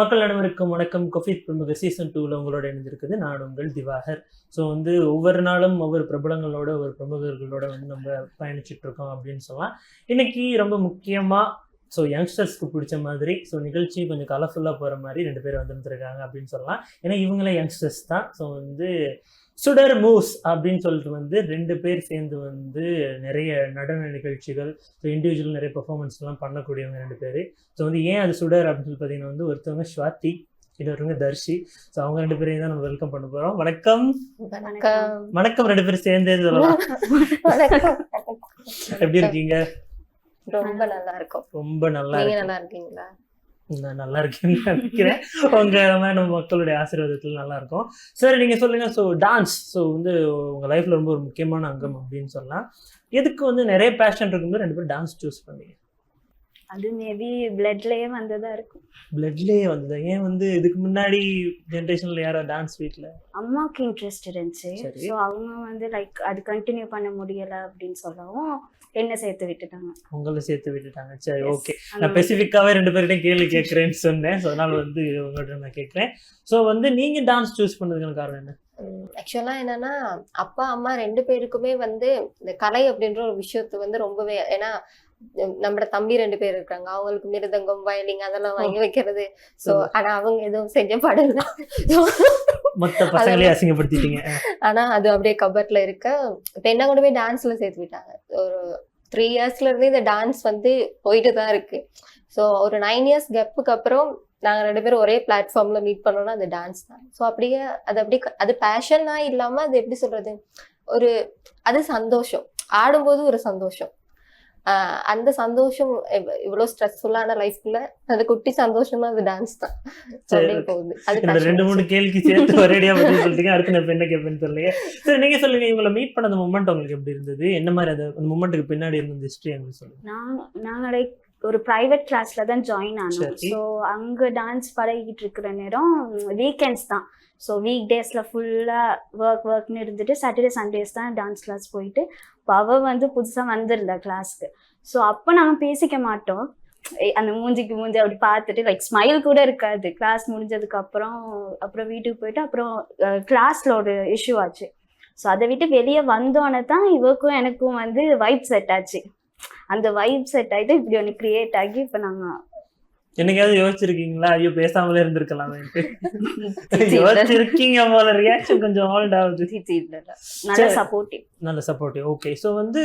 மக்கள் அனைவருக்கும் வணக்கம். கொஃபித் பிரமுக சீசன் டூவில் உங்களோட இணைஞ்சிருக்குது நான் உங்கள் திவாகர். ஸோ வந்து ஒவ்வொரு நாளும் ஒவ்வொரு பிரபலங்களோட ஒவ்வொரு பிரமுகர்களோட வந்து நம்ம பயணிச்சுட்டு இருக்கோம் அப்படின்னு சொல்லலாம் இன்னைக்கு ரொம்ப முக்கியமாக ஸோ யங்ஸ்டர்ஸ்க்கு பிடிச்ச மாதிரி ஸோ நிகழ்ச்சி கொஞ்சம் கலர்ஃபுல்லாக போகிற மாதிரி ரெண்டு பேர் வந்துருந்துருக்காங்க அப்படின்னு சொல்லலாம். ஏன்னா இவங்களே யங்ஸ்டர்ஸ் தான். ஸோ வந்து சுடர் மூஸ் அப்படின்னு சொல்லிட்டு வந்து ரெண்டு பேர் சேர்ந்து வந்து நிறைய நடன நிகழ்ச்சிகள் ஸோ இண்டிவிஜுவல் நிறைய பெர்ஃபார்மன்ஸ்லாம் பண்ணக்கூடியவங்க ரெண்டு பேர். ஸோ வந்து ஏன் அது சுடர் அப்படின்னு சொல்லி பார்த்தீங்கன்னா வந்து ஒருத்தவங்க ஸ்வாதி இன்னொருவங்க தர்ஷி. ஸோ அவங்க ரெண்டு பேரையும் தான் நம்ம வெல்கம் பண்ண போகிறோம் வணக்கம். வணக்கம். ரெண்டு பேரும் சேர்ந்தே சொல்லலாம். எப்படி இருக்கீங்க? ரொம்ப நல்லா இருக்கும். ரொம்ப நல்லா நல்லா இருக்கீங்களா? நான் நல்லா இருக்கேன்னு நினைக்கிறேன். உங்க மாதிரி நம்ம மக்களுடைய ஆசீர்வாதத்தில் நல்லா இருக்கும். சரி நீங்க சொல்லுங்க. ஸோ டான்ஸ் ஸோ வந்து உங்க லைஃப்ல ரொம்ப ஒரு முக்கியமான அங்கம் அப்படின்னு சொல்லலாம். எதுக்கு வந்து நிறைய பேஷன் இருக்கும்போது ரெண்டு பேரும் டான்ஸ் சூஸ் பண்ணீங்க? அது மேபி பிளட்லயே வந்ததா இருக்கும். பிளட்லேயே வந்தது? ஏன் வந்து இதுக்கு முன்னாடி ஜென்ரேஷன்ல யாரோ டான்ஸ் வீட்ல? அம்மாவுக்கு இன்ட்ரெஸ்ட் இருந்துச்சு. ஸோ அவங்க வந்து லைக் அது கண்டினியூ பண்ண முடியல அப்படின்னு சொல்லவும் என்ன சேர்த்து விட்டுட்டாங்க. உங்களை சேர்த்து விட்டுட்டாங்க. சரி. ஓகே நான் ஸ்பெசிஃபிக்காவே ரெண்டு பேர்கிட்டையும் கேள்வி கேட்குறேன்னு சொன்னேன். ஸோ அதனால வந்து உங்கள்கிட்ட நான் கேட்குறேன். ஸோ வந்து நீங்க டான்ஸ் சூஸ் பண்ணதுக்கான காரணம் என்ன? ஆக்சுவலா என்னன்னா அப்பா அம்மா ரெண்டு பேருக்குமே வந்து இந்த கலை அப்படின்ற ஒரு விஷயத்தை வந்து ரொம்பவே ஏன்னா நம்மட தம்பி ரெண்டு பேர் இருக்காங்க. அவங்களுக்கு மிருதங்கம் வயலிங் அதெல்லாம் வாங்கி வைக்கிறது. சோ. ஆனா அவங்க எதுவும் செஞ்ச படல ஆனா அது அப்படியே கபட்ல இருக்க இப்ப என்ன கொண்டு போய் டான்ஸ்ல சேர்த்து விட்டாங்க. ஒரு த்ரீ இயர்ஸ்ல இருந்து இந்த டான்ஸ் வந்து போயிட்டு தான் இருக்கு. ஸோ ஒரு நைன் இயர்ஸ் கெப்புக்கு அப்புறம் நாங்க ரெண்டு பேரும் ஒரே பிளாட்ஃபார்ம்ல மீட் பண்ணோம்னா அது டான்ஸ் தான். ஸோ அப்படியே அது அப்படியே அது பேஷனா இல்லாம அது எப்படி சொல்றது? ஒரு அது சந்தோஷம். ஆடும்போது ஒரு சந்தோஷம். அந்த சந்தோஷம் இவ்- இவ்வளவு ஸ்ட்ரெஸ்ஃபுல்லான லைஃப்ல அது குட்டி சந்தோஷம்னா அது டான்ஸ் தான். அப்படியே போகுது. அது. ரெண்டு மூணு கேள்விக்கு சேர்த்து ஒரேடியா பதில் சொல்லிட்டீங்க அடுத்து நான் என்ன கேட்பேன்னு தெரியல சரி நீங்க சொல்லுங்க. இவங்களை மீட் பண்ண அந்த மூமெண்ட் உங்களுக்கு எப்படி இருந்தது? என்ன மாதிரி அது அந்த மூமெண்ட்டுக்கு பின்னாடி இருந்த ஹிஸ்டரி எங்களுக்கு சொல்லுங்க? நாங்க நாங்க லைக் ஒரு ப்ரைவேட் கிளாஸ்ல தான் ஜாயின் ஆனோம். ஸோ அங்க டான்ஸ் பழகிட்டு இருக்கிற நேரம் வீக்கெண்ட்ஸ் தான். ஸோ வீக் டேஸ்ல ஃபுல்லா ஒர்க் ஒர்க்னு இருந்துட்டு சாட்டர்டே சண்டேஸ் தான் டான்ஸ் கிளாஸ் போயிட்டு இப்போ அவ வந்து புதுசா வந்திருந்தா கிளாஸ்க்கு ஸோ அப்போ நாங்க பேசிக்க மாட்டோம். அந்த மூஞ்சிக்கு மூஞ்சி அப்படி பார்த்துட்டு லைக் ஸ்மைல் கூட இருக்காது. கிளாஸ் முடிஞ்சதுக்கு அப்புறம் அப்புறம் வீட்டுக்கு போயிட்டு அப்புறம் கிளாஸ்ல ஒரு இஷ்யூ ஆச்சு. ஸோ அதை விட்டு வெளியே வந்தோன்னே தான் இவருக்கும் எனக்கும் வந்து வைப் செட் ஆச்சு. அந்த வைப் செட் ஆகிட்டு இப்படி ஒன்று கிரியேட் ஆகி இப்போ நாங்கள் என்னைக்காவது யோசிச்சிருக்கீங்களா? ஐயோ பேசாமலே இருந்திருக்கலாமேன்ட்டு யோசிச்சிருக்கீங்க போல ரியாக்ஷன் கொஞ்சம் ஹோல்ட் ஆகுது. நல்ல. சப்போர்ட்டிவ் நல்ல சப்போர்ட்டிவ் ஓகே ஸோ வந்து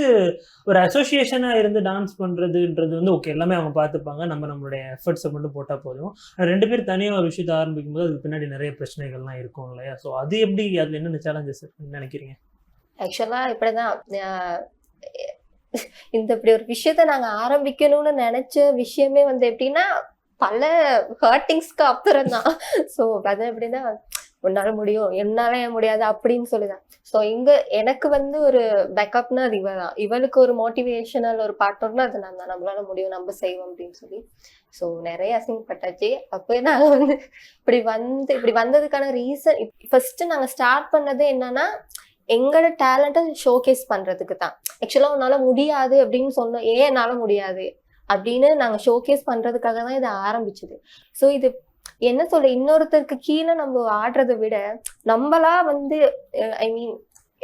ஒரு அசோசியேஷனாக இருந்து டான்ஸ் பண்ணுறதுன்றது வந்து ஓகே எல்லாமே அவங்க பார்த்துப்பாங்க. நம்ம நம்மளுடைய எஃபர்ட்ஸை மட்டும் போட்டால் போதும். ரெண்டு பேர் தனியாக ஒரு விஷயத்தை ஆரம்பிக்கும் போது அதுக்கு பின்னாடி நிறைய பிரச்சனைகள்லாம் இருக்கும் இல்லையா? ஸோ அது எப்படி அதில் என்னென்ன சேலஞ்சஸ் நினைக்கிறீங்க? ஆக்சுவலா இப்படிதான். இந்த இப்படி ஒரு விஷயத்த நாங்க ஆரம்பிக்கணும்னு நினைச்ச விஷயமே வந்து எப்படின்னா பல ஹர்ட்டிங்ஸ்க்கு அப்புறம் தான். ஸோ அது எப்படின்னா உன்னால முடியும் என்னால ஏன் முடியாது அப்படின்னு சொல்லிதான். ஸோ இங்க எனக்கு வந்து ஒரு பேக்கப்னா அது இவ தான் இவளுக்கு ஒரு மோட்டிவேஷனல் ஒரு பார்ட்னர்னா அது நான் தான். நம்மளால முடியும் நம்ம செய்வோம் அப்படின்னு சொல்லி. ஸோ நிறைய அசிங்கப்பட்டாச்சு அப்போ நாங்கள் வந்து இப்படி வந்து இப்படி வந்ததுக்கான ரீசன் ஃபர்ஸ்ட் நாங்க ஸ்டார்ட் பண்ணது என்னன்னா எங்களோட டேலண்ட்டை ஷோகேஸ் பண்ணுறதுக்கு தான். ஆக்சுவலாக உன்னால் முடியாது அப்படின்னு சொன்னோம் ஏன் என்னால் முடியாது? அப்படின்னு நாங்கள் ஷோகேஸ் பண்ணுறதுக்காக தான் இது ஆரம்பிச்சது. ஸோ இது என்ன சொல்ல இன்னொருத்தருக்கு கீழே நம்ம ஆடுறதை விட நம்மளா வந்து ஐ மீன்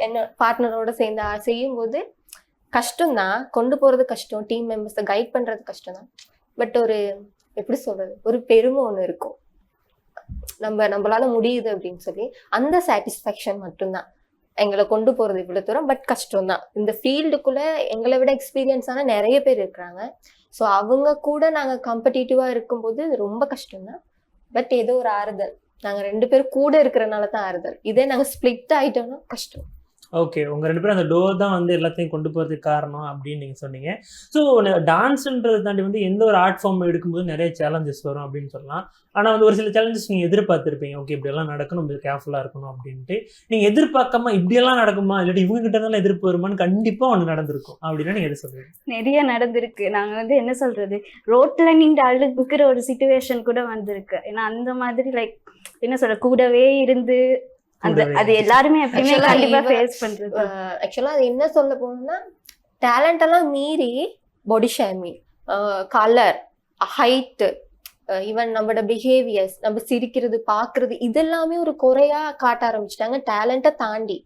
என்ன பார்ட்னரோட சேர்ந்து செய்யும்போது கஷ்டம்தான். கொண்டு போகிறது கஷ்டம். டீம் மெம்பர்ஸை கைட் பண்ணுறது கஷ்டம் தான் பட் ஒரு எப்படி சொல்றது ஒரு பெருமை ஒன்று இருக்கும். நம்ம நம்மளால முடியுது அப்படின்னு சொல்லி அந்த சாட்டிஸ்ஃபேக்ஷன் மட்டும்தான். எங்களை கொண்டு போறது இவ்வளவு தூரம் பட் கஷ்டம் தான் இந்த ஃபீல்டுக்குள்ள எங்களை விட எக்ஸ்பீரியன்ஸான நிறைய பேர் இருக்கிறாங்க. ஸோ அவங்க கூட நாங்க காம்படிட்டிவா இருக்கும்போது ரொம்ப கஷ்டம் தான் பட் ஏதோ ஒரு ஆறுதல். நாங்க ரெண்டு பேரும் கூட இருக்கிறனால தான் ஆறுதல். இதே நாங்க ஸ்பிளிட் ஆயிட்டோம்னா கஷ்டம். ஓகே உங்கள் ரெண்டு பேரும் அந்த டோர் தான் வந்து எல்லாத்தையும் கொண்டு போகிறதுக்கு காரணம் அப்படின்னு நீங்கள் சொன்னீங்க. ஸோ டான்ஸுன்றது தாண்டி வந்து எந்த ஒரு ஆர்ட் ஃபார்ம் எடுக்கும்போது நிறைய சேலஞ்சஸ் வரும் அப்படின்னு சொல்லலாம். ஆனால் வந்து ஒரு சில சேலஞ்சஸ் நீங்கள் எதிர்பார்த்துருப்பீங்க. ஓகே இப்படியெல்லாம் நடக்கணும் நம்ம கேர்ஃபுல்லாக இருக்கணும் அப்படின்ட்டு. நீங்கள் எதிர்பார்க்காம இப்படியெல்லாம் நடக்குமா? இல்லாட்டி இவங்க கிட்ட இருந்தாலும் எதிர்ப்பு வருமான்னு கண்டிப்பாக ஒன்று நடந்திருக்கும். அப்படின்னா நீங்கள் எது சொல்கிறீங்க நிறைய நடந்திருக்கு. நாங்கள் வந்து என்ன சொல்கிறது ரோட்டில் நின்று அழுகுக்கிற ஒரு சுச்சுவேஷன் கூட வந்திருக்கு. ஏன்னா அந்த மாதிரி லைக் என்ன சொல்ற கூடவே இருந்து அந்த அது எல்லாருமே எப்பயுமே கண்டிப்பா ஃபேஸ் பண்றது. ஆக்சுவலா அது என்ன சொல்ல போகணும்னா டேலண்ட் எல்லாம் மீறி body shaming colour height even நம்மளோட பிஹேவியர்ஸ் நம்ம சிரிக்கிறது பாக்குறது இதெல்லாமே ஒரு குறையா காட்ட ஆரம்பிச்சிட்டாங்க. டேலண்ட்டை தாண்டி.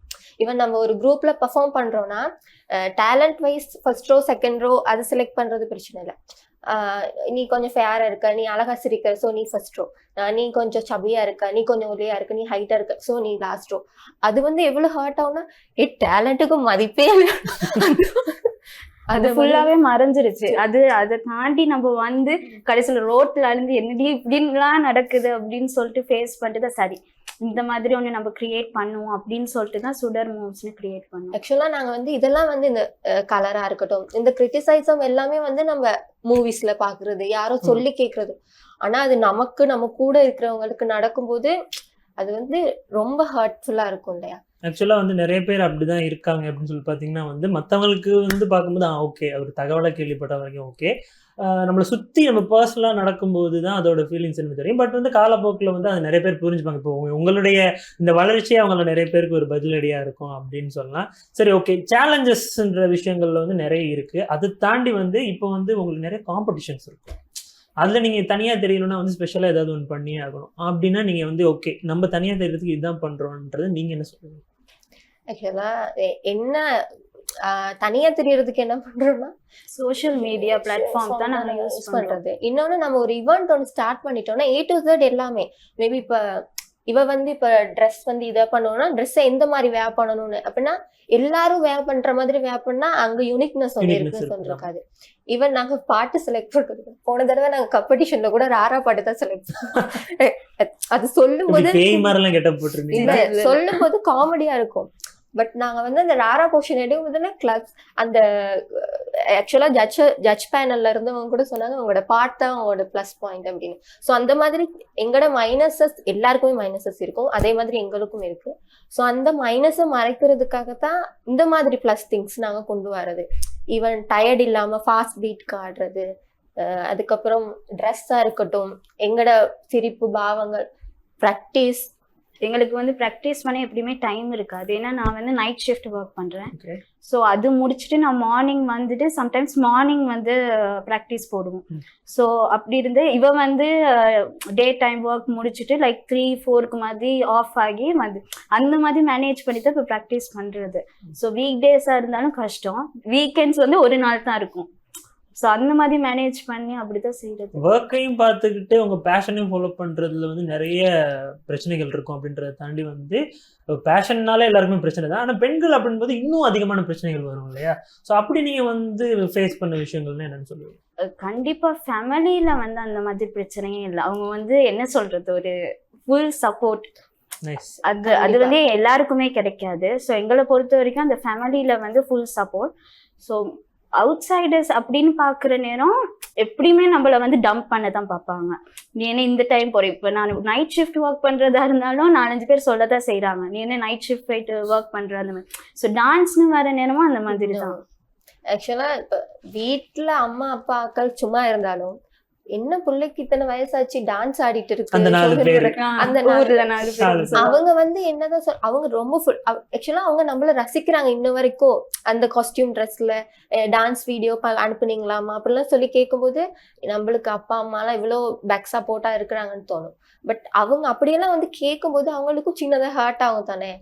ஈவன் நம்ம ஒரு குரூப்ல பெர்ஃபார்ம் பண்றோம்னா talent wise first row second row அது செலக்ட் பண்றது பிரச்சனை இல்லை. நீ கொஞ்சம் ஃபேரா இருக்க நீ அழகா சிரிக்கிற ஸோ நீ ஃபர்ஸ்ட் ரோ நீ கொஞ்சம் சபியா இருக்க நீ கொஞ்சம் ஒல்லியா இருக்க நீ ஹைட்டா இருக்க ஸோ நீ லாஸ்ட் ரோ அது வந்து எவ்வளவு ஹர்ட் ஆகும்னா ஏ டேலண்ட்டுக்கு மதிப்பே அது ஃபுல்லாவே மறைஞ்சிருச்சு. அது அதை தாண்டி நம்ம வந்து கடைசியில ரோட்ல அழிந்து என்னடி இப்படின்லாம் நடக்குது அப்படின்னு சொல்லிட்டு ஃபேஸ் பண்ணிட்டு தான் சரி. இந்த மாதிரி ஒண்ணு நம்ம கிரியேட் பண்ணுவோம் அப்படின்னு சொல்லிட்டு தான் சுடர் மூவ்ஸ்னு கிரியேட் பண்ணுவோம் ஆக்சுவலா நாங்க வந்து இதெல்லாம் வந்து இந்த கலரா இருக்கட்டும் இந்த கிரிட்டிசைசம் எல்லாமே வந்து நம்ம மூவிஸ்ல பாக்குறது யாரோ சொல்லி கேக்குறது. ஆனா அது நமக்கு நம்ம கூட இருக்கிறவங்களுக்கு நடக்கும்போது அது வந்து ரொம்ப ஹர்ட்ஃபுல்லா இருக்கும் இல்லையா? ஆக்சுவலாக வந்து நிறைய பேர் அப்படிதான் இருக்காங்க அப்படின்னு சொல்லி பார்த்தீங்கன்னா வந்து மற்றவங்களுக்கு வந்து பார்க்கும்போது ஆ ஓகே அவர் தகவலை கேள்விப்பட்ட வரைக்கும் ஓகே நம்மளை சுற்றி நம்ம பர்சனலாக நடக்கும்போது தான் அதோட ஃபீலிங்ஸ் எனக்கு தெரியும். பட் வந்து காலப்போக்கில் வந்து அது நிறைய பேர் புரிஞ்சுப்பாங்க. இப்போ உங்களுடைய இந்த வளர்ச்சியே அவங்கள நிறைய பேருக்கு ஒரு பதிலடியாக இருக்கும் அப்படின்னு சொல்லலாம். சரி ஓகே சேலஞ்சஸ்ன்ற விஷயங்கள்ல வந்து நிறைய இருக்குது அது தாண்டி வந்து இப்போ வந்து உங்களுக்கு நிறைய காம்படிஷன்ஸ் இருக்கும். அதில் நீங்கள் தனியாக தெரியணும்னா வந்து ஸ்பெஷலாக ஏதாவது ஒன்று பண்ணியே ஆகணும். அப்படின்னா நீங்கள் வந்து ஓகே நம்ம தனியாக தெரியறதுக்கு இதுதான் பண்ணுறோன்றது நீங்கள் என்ன சொல்லுவீங்க ஆக்சுவலாக என்ன தனியா தெரியறதுக்கு என்ன பண்றோம்னா சோஷியல் மீடியா பிளாட்ஃபார்ம் தான் நாங்க யூஸ் பண்றது. இன்னொன்னு நம்ம ஒரு இவெண்ட் ஒன்று ஸ்டார்ட் பண்ணிட்டோம்னா ஏ டு Z எல்லாமே மேபி இப்ப இவ வந்து இப்ப ட்ரெஸ் வந்து இதை பண்ணுவோம்னா ட்ரெஸ்ஸை எந்த மாதிரி வேர் பண்ணணும்னு. அப்படின்னா எல்லாரும் வேர் பண்ற மாதிரி வேர் பண்ணா அங்க யூனிக்னஸ் வந்து இருக்குன்னு. சொல்லிருக்காது. ஈவன் நாங்க பாட்டு செலக்ட் பண்றது. போன தடவை நாங்க காம்படிஷன்ல கூட ராரா பாட்டு தான் செலக்ட் அது சொல்லும் போது சொல்லும் போது காமெடியா இருக்கும். பட் நாங்கள் வந்து அந்த ரேரா போர்ஷன் எடுக்கும் கிளப்ஸ் அந்த ஆக்சுவலாக ஜட்ஜ் ஜட்ஜ் பேனல்ல இருந்தவங்க கூட சொன்னாங்க அவங்களோட பார்ட் தான் அவங்களோட ப்ளஸ் பாயிண்ட் அப்படின்னு. ஸோ அந்த மாதிரி எங்களோட மைனஸஸ் எல்லாருக்குமே மைனஸஸ் இருக்கும். அதே மாதிரி எங்களுக்கும் இருக்கு. ஸோ அந்த மைனஸை மறைக்கிறதுக்காக தான் இந்த மாதிரி ப்ளஸ் திங்ஸ் நாங்கள் கொண்டு வர்றது. ஈவன் டயர்ட் இல்லாமல் ஃபாஸ்ட் பீட் ஆடுறது அதுக்கப்புறம் ட்ரெஸ்ஸாக இருக்கட்டும் எங்களோட சிரிப்பு பாவங்கள் ப்ராக்டிஸ் எங்களுக்கு வந்து ப்ராக்டிஸ் பண்ண எப்படியுமே டைம் இருக்காது. ஏன்னா நான் வந்து நைட் ஷிஃப்ட் ஒர்க் பண்றேன். Okay. ஸோ அது முடிச்சுட்டு நான் மார்னிங் வந்துட்டு சம்டைம்ஸ் மார்னிங் வந்து ப்ராக்டிஸ் போடுவோம். ஸோ அப்படி இருந்து இவ வந்து டே டைம் ஒர்க் முடிச்சுட்டு லைக் த்ரீ ஃபோருக்கு மாதிரி ஆஃப் ஆகி வந்து அந்த மாதிரி மேனேஜ் பண்ணி தான் இப்போ ப்ராக்டிஸ் பண்ணுறது ஸோ வீக் டேஸாக இருந்தாலும் கஷ்டம். வீக்கெண்ட்ஸ் வந்து ஒரு நாள் தான் இருக்கும். ஸோ அந்த மாதிரி மேனேஜ் பண்ணி அப்படி தான் செய்கிறது ஒர்க்கையும் பார்த்துக்கிட்டு உங்க பேஷனையும் ஃபாலோ பண்றதுல வந்து நிறைய பிரச்சனைகள் இருக்கும் அப்படின்றத தாண்டி வந்து பேஷன்னாலே எல்லாருக்குமே பிரச்சனை தான். ஆனா பெண்கள் அப்படின்போது இன்னும் அதிகமான பிரச்சனைகள் வரும் இல்லையா? ஸோ அப்படி நீங்க வந்து ஃபேஸ் பண்ண விஷயங்கள்னு என்னன்னு சொல்லுவீங்க? கண்டிப்பா ஃபேமிலியில வந்து அந்த மாதிரி பிரச்சனையே இல்லை. அவங்க வந்து என்ன சொல்றது? ஒரு ஃபுல் சப்போர்ட் நைஸ் அது அது வந்து எல்லாருக்குமே கிடைக்காது. ஸோ எங்களை பொறுத்த வரைக்கும் அந்த ஃபேமிலியில வந்து full support so outsiders அப்படின்னு பார்க்குற நேரம் எப்படியுமே நம்மள வந்து டம்ப் பண்ண தான் பார்ப்பாங்க. நீ என்ன இந்த டைம் போற? இப்போ நான் நைட் ஷிஃப்ட் ஒர்க் பண்றதா இருந்தாலும் நாலஞ்சு பேர் சொல்ல தான் செய்கிறாங்க நீ என்ன நைட் ஷிஃப்ட் போயிட்டு ஒர்க் பண்ற அந்த மாதிரி? ஸோ டான்ஸ்னு வர நேரமும் அந்த மாதிரி தான் ஆக்சுவலா இப்ப வீட்டில் அம்மா அப்பா அக்கள் சும்மா இருந்தாலும் என்ன பிள்ளைக்கு இத்தனை வயசாச்சு? டான்ஸ் ஆடிட்டு இருக்கு. அந்த. அவங்க வந்து என்னதான் சொல் அவங்க ரொம்ப ஃபுல் ஆக்சுவலா அவங்க நம்மள ரசிக்கிறாங்க இன்ன வரைக்கும். அந்த காஸ்டியூம் ட்ரெஸ்ல டான்ஸ் வீடியோ அனுப்புனீங்களாமா அப்படிலாம் சொல்லி கேட்கும்போது நம்மளுக்கு அப்பா அம்மா எல்லாம் இவ்வளோ பேக் சப்போர்ட்டா இருக்கிறாங்கன்னு தோணும். பட் அவங்க அப்படியெல்லாம் வந்து கேட்கும்போது அவங்களுக்கும் சின்னதா ஹர்ட் ஆகும் தானே?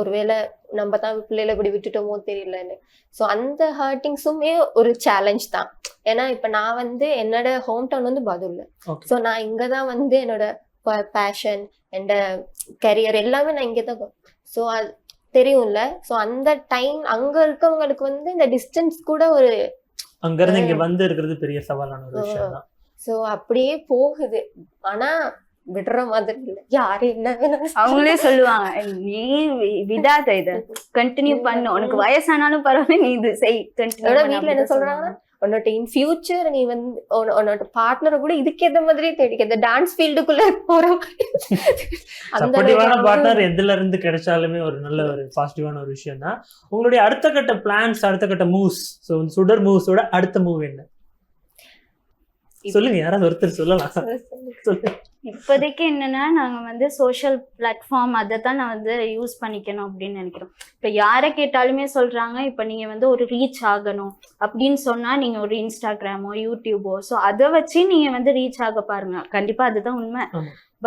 ஒருவேளை நம்ம தான் பிள்ளைகளை இப்படி விட்டுட்டோமோ தெரியலன்னு. ஸோ அந்த ஹர்ட்டிங்ஸுமே ஒரு சேலஞ்ச் தான். ஏன்னா இப்ப நான் வந்து என்னோட ஹோம் டவுன் வந்து பதுல்ல ஓகே ஸோ நான் இங்கே தான் வந்து என்னோட பேஷன் என்னோட கரியர் எல்லாமே நான் இங்கே தான் ஸோ அது தெரியும்ல? ஸோ அந்த டைம் அங்க இருக்கவங்களுக்கு வந்து இந்த டிஸ்டன்ஸ் கூட ஒரு அங்க இருந்து இங்க வந்து இருக்கிறது பெரிய சவாலான ஒரு விஷயம் தான் ஸோ அப்படியே போகுது. ஆனா விடுற மாதிரி இல்லை. யாரு என்ன வேணாலும் அவங்களே சொல்லுவாங்க நீ விடாத இத. கண்டினியூ பண்ணு. உனக்கு வயசானாலும் பரவாயில்ல நீ இது செய். கண்டினியூ வீட்ல என்ன சொல்றாங்கன்னா உன்னோட இன் ஃபியூச்சர் நீ வந்து உன்ன- உன்னோட பார்ட்னரை கூட இதுக்கேத்த மாதிரி தேடிக்க. இந்த டான்ஸ் ஃபீல்டுக்குள்ள போற சப்போர்ட்டிவான பார்ட்னர் எதுல இருந்து கிடைச்சாலுமே ஒரு நல்ல ஒரு பாசிட்டிவான ஒரு விஷயம் தான் உங்களுடைய அடுத்த கட்ட பிளான்ஸ் அடுத்த கட்ட மூவ்ஸ் ஸோ சுடர் மூவ்ஸோட அடுத்த மூவ் என்ன? சொல்லுங்க யாராவது ஒருத்தர் சொல்லலாம். இப்போதைக்கு என்னன்னா நாங்க வந்து சோஷியல் பிளாட்ஃபார்ம் அதை தான் நான் வந்து யூஸ் பண்ணிக்கணும் அப்படின்னு நினைக்கிறோம். இப்போ யாரை கேட்டாலுமே சொல்றாங்க இப்போ நீங்க வந்து ஒரு ரீச் ஆகணும் அப்படின்னு சொன்னா நீங்க ஒரு இன்ஸ்டாகிராமோ யூடியூபோ ஸோ அதை வச்சு நீங்க வந்து ரீச் ஆக பாருங்க. கண்டிப்பா அதுதான் உண்மை.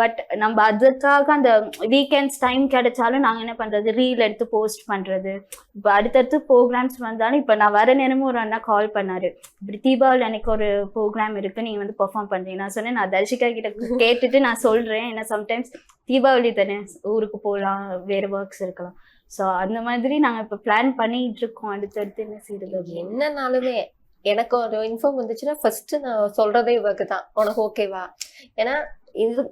பட் நம்ம அதுக்காக அந்த வீக்கெண்ட்ஸ் டைம் கிடைச்சாலும் நாங்க என்ன பண்றது? ரீல் எடுத்து போஸ்ட் பண்றது. இப்போ அடுத்தடுத்து ப்ரோக்ராம்ஸ் வந்தாலும் இப்போ நான் வர நேரமும் ஒரு அண்ணா கால் பண்ணாரு. இப்படி தீபாவளி அன்னைக்கு ஒரு ப்ரோக்ராம் இருக்கு நீங்க வந்து பெர்ஃபார்ம் பண்றீங்க நான் சொன்னேன். நான் தர்ஷிகா கிட்ட கேட்டுட்டு நான் சொல்றேன். ஏன்னா சம்டைம்ஸ் தீபாவளி தானே ஊருக்கு போகலாம் வேற ஒர்க்ஸ் இருக்கலாம். ஸோ அந்த மாதிரி நாங்க இப்போ பிளான் பண்ணிட்டு இருக்கோம். அடுத்தடுத்து என்ன செய்யறது என்னனாலுமே எனக்கு ஒரு இன்ஃபார்ம் வந்துச்சுன்னா ஃபர்ஸ்ட் நான் சொல்றதே இவருக்கு தான். உனக்கு ஓகேவா ஏன்னா இது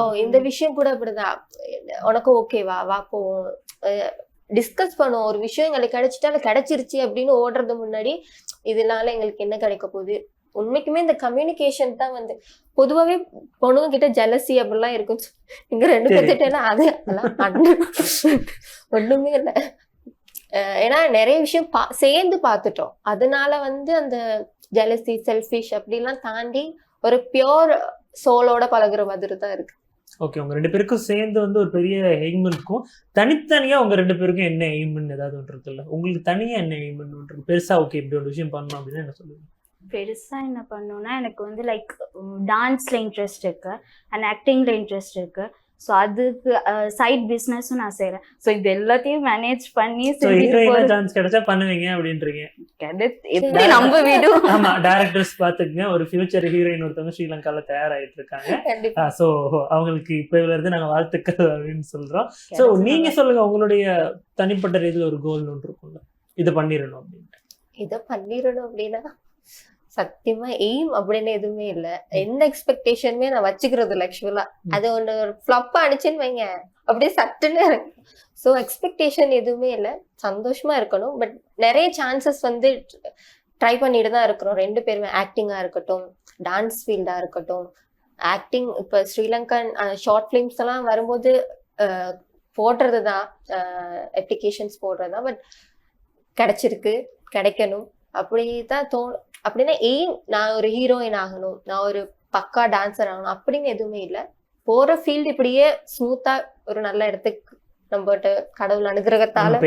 ஓ இந்த விஷயம் கூட அப்படிதான். உனக்கு ஓகேவா வா? போவோம். டிஸ்கஸ் பண்ணுவோம். ஒரு விஷயம் எங்களுக்கு கிடைச்சிட்டா அது கிடைச்சிருச்சு அப்படின்னு ஓடுறது முன்னாடி இதனால எங்களுக்கு என்ன கிடைக்க போகுது? உண்மைக்குமே இந்த கம்யூனிகேஷன் தான் வந்து பொதுவாகவே பொண்ணுங்க கிட்ட ஜலசி அப்படிலாம் இருக்கும். இங்க ரெண்டு சரி. பேர்த்திட்ட அது. ஒண்ணுமே இல்லை. ஏன்னா நிறைய விஷயம் பா சேர்ந்து பார்த்துட்டோம். அதனால வந்து அந்த ஜலசி செல்ஃபிஷ் அப்படிலாம் தாண்டி ஒரு பியோர் சோலோட பழகுற மாதிரி தான் இருக்கு. ஓகே உங்க ரெண்டு பேருக்கும் சேர்ந்து வந்து ஒரு பெரிய எய்ம் இருக்கும். தனித்தனியா உங்க ரெண்டு பேருக்கும் என்ன எய்ம்னு ஏதாவது ஒன்று இருக்குல்ல? உங்களுக்கு தனியா என்ன எய்ம்னு ஒன்று இருக்கு? பெருசா ஓகே இப்படி ஒரு விஷயம் பண்ணணும் அப்படின்னு என்ன சொல்லுவீங்க? பெருசா என்ன பண்ணணும்னா எனக்கு வந்து லைக் டான்ஸ்ல இன்ட்ரெஸ்ட் இருக்கு. அண்ட் ஆக்டிங்ல இன்ட்ரெஸ்ட் இருக்கு. ஸோ அதுக்கு சைட் பிஸ்னஸும் நான் செய்றேன். ஸோ இது எல்லாத்தையும் மேனேஜ் பண்ணி சான்ஸ் கிடைச்சா பண்ணுவீங்க அப்படின்றீங்க. எப்படி நம்ம வீடும் ஆமா டேரக்டர்ஸ் பாத்துக்கங்க ஒரு ஃபியூச்சர் ஹீரோயின் ஒருத்தவங்க ஸ்ரீலங்கால தயாராயிட்டு இருக்காங்க ஸோ அவங்களுக்கு இப்போ இருந்து நாங்க வாழ்த்துக்கள் அப்படின்னு சொல்றோம். ஸோ நீங்க சொல்லுங்க உங்களுடைய தனிப்பட்ட ரீதியில் ஒரு கோல் ஒன்று இருக்கும்ல. இதை பண்ணிடணும் அப்படின்ட்டு இதை பண்ணிடணும் அப்படின்னா சத்தியமா எய்ம் அப்படின்னு எதுவுமே இல்ல. எந்த எக்ஸ்பெக்டேஷனுமே நான் வச்சுக்கிறது இல்லை ஆக்சுவலா. அது ஒண்ணு ஒரு ஃப்ளப் அடிச்சுன்னு வைங்க. அப்படியே சட்டுன்னு இருக்கு ஸோ எக்ஸ்பெக்டேஷன் எதுவுமே இல்லை. சந்தோஷமா இருக்கணும். பட் நிறைய சான்சஸ் வந்து ட்ரை பண்ணிட்டு தான் இருக்கிறோம். ரெண்டு பேருமே ஆக்டிங்கா இருக்கட்டும் டான்ஸ் ஃபீல்டா இருக்கட்டும். ஆக்டிங் இப்போ ஸ்ரீலங்கன் ஷார்ட் ஃபிலிம்ஸ் எல்லாம் வரும்போது போடுறது தான் அப்ளிகேஷன்ஸ் போடுறது தான் பட் கிடைச்சிருக்கு. கிடைக்கணும். அப்படி தான் தோணும். அப்படின்னா எய்ம் நான் ஒரு ஹீரோயின் ஆகணும்? நான் ஒரு பக்கா டான்சர் ஆகணும்? அப்படின்னு எதுவுமே இல்லை. போற ஃபீல்டு இப்படியே ஸ்மூத்தா ஒரு நல்ல இடத்துக்கு நம்மகிட்ட கடவுள் அனுகிரகத்தால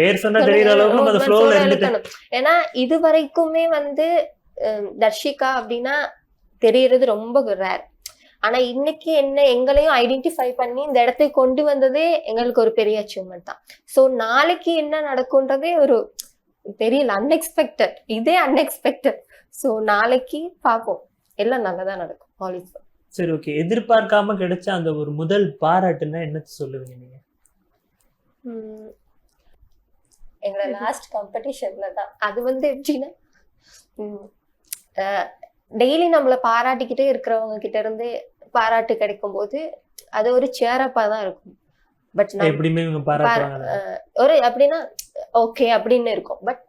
இருக்கணும் ஏன்னா இது வரைக்குமே வந்து தர்ஷிகா அப்படின்னா தெரியறது ரொம்ப ரேர் ஆனா இன்னைக்கு என்ன எங்களையும் ஐடென்டிஃபை பண்ணி இந்த இடத்துக்கு கொண்டு வந்ததே எங்களுக்கு ஒரு பெரிய அச்சீவ்மெண்ட் தான். ஸோ நாளைக்கு என்ன நடக்கும்ன்றதே ஒரு தெரியல அன்எக்ஸ்பெக்டட் இதே அன்எக்ஸ்பெக்டட் ஸோ நாளைக்கு பார்ப்போம். எல்லாம் நல்லதா நடக்கும். ஆலிஸ் சரி ஓகே எதிர்பார்க்காம கிடைச்ச அந்த ஒரு முதல் பாராட்டுன்னா என்ன சொல்லுவீங்க நீங்க? எங்களோட லாஸ்ட் காம்படிஷன்ல தான். அது வந்து எப்படின்னா டெய்லி நம்மளை பாராட்டிக்கிட்டே இருக்கிறவங்க கிட்ட இருந்து பாராட்டு கிடைக்கும் போது அது ஒரு சேரப்பா தான் இருக்கும். பட் எப்படியுமே ஒரு அப்படின்னா ஓகே அப்படின்னு இருக்கும். பட்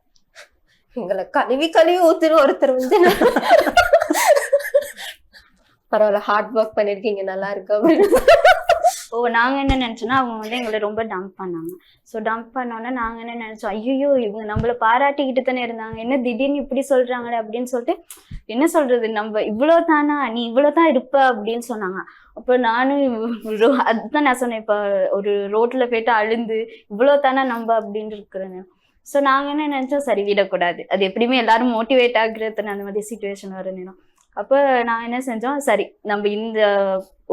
எங்களை கழுவி கழுவி ஊத்துற ஒருத்தர் வந்து பரவாயில்ல ஹார்ட் ஒர்க் பண்ணிருக்கீங்க நல்லா இருக்கு அப்படின்னு. ஓ நாங்க என்ன நினைச்சோம்னா அவங்க வந்து எங்களை ரொம்ப டம்ப் பண்ணாங்க. ஸோ டம்ப் பண்ணோன்னே நாங்க என்ன நினைச்சோம் ஐயோ இவங்க நம்மள பாராட்டிக்கிட்டு தானே இருந்தாங்க. என்ன திடீர்னு இப்படி சொல்றாங்களே அப்படின்னு சொல்லிட்டு என்ன சொல்றது நம்ம இவ்வளோ தானா நீ இவ்வளோ தான் இருப்ப அப்படின்னு சொன்னாங்க. அப்போ நானும் இவ்வளோ- அதுதான் நான் சொன்னேன் இப்போ ஒரு ரோட்ல போயிட்டு அழுந்து இவ்வளோ தானே நம்ம அப்படின்னு இருக்கிறேன் ஸோ நாங்கள் என்ன நினச்சோம்? சரி விடக்கூடாது. அது எப்படியுமே எல்லாரும் மோட்டிவேட் ஆகுறதுன்னு அந்த மாதிரி சுச்சுவேஷன் வரணும் அப்போ நான் என்ன செஞ்சோம்? சரி நம்ம இந்த